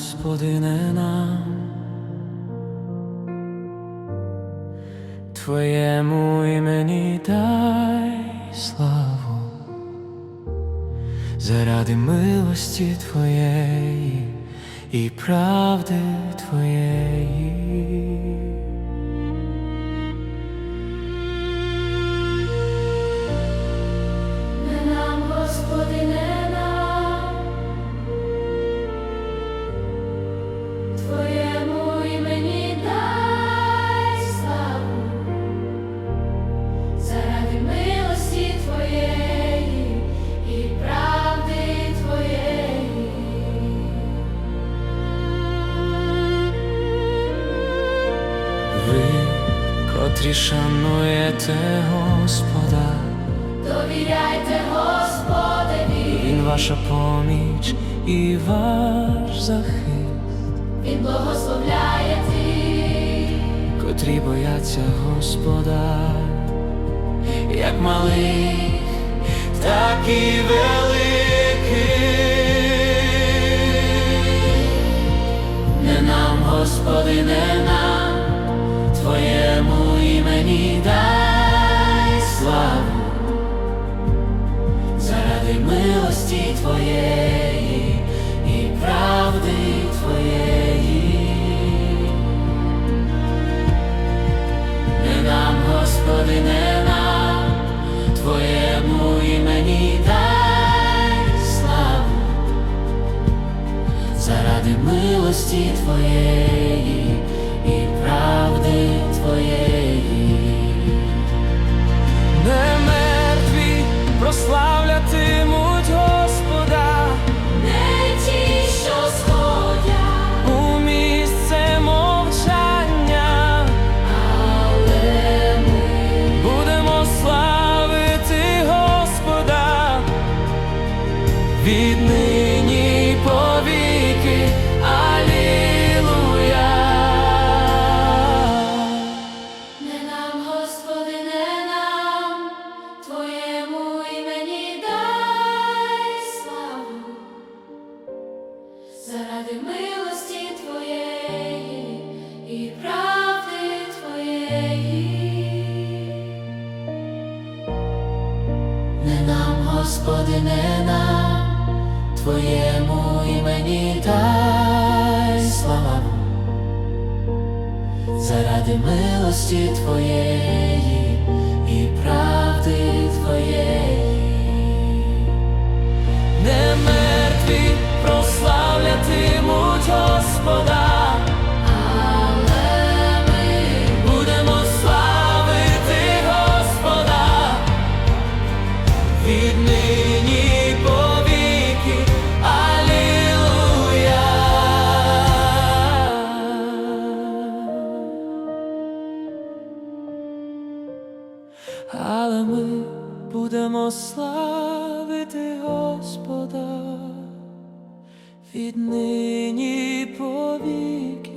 Господине нам, Твоєму імені дай славу, заради милості Твоєї і правди Твоєї. Котрі шануєте Господа, Довіряйте Господеві, Він ваша поміч і ваш захист, Він благословляє тих, котрі бояться Господа, як малих, так і великих. Не нам, Господи, не нам, Твоєму імені дай славу, заради милості Твоєї і правди Твоєї. Не нам, Господи, не нам, Твоєму імені дай славу, заради милості Твоєї віднині повіки. Алілуя. Не нам, Господи, не нам, Твоєму імені дай славу, заради милості Твоєї і правди Твоєї. Не нам, Господи, не нам, Твоєму імені дай славу, заради милості Твоєї Але ми будемо славити Господа віднині нині повіки.